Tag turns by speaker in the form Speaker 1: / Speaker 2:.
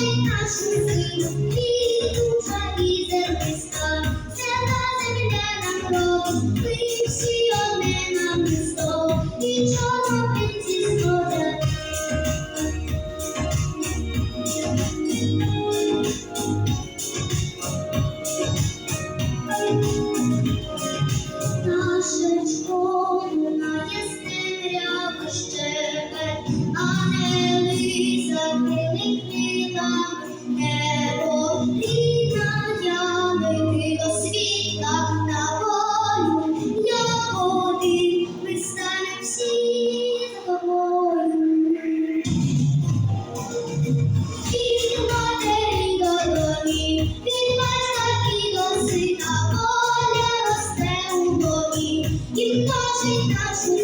Speaker 1: і множить Sim.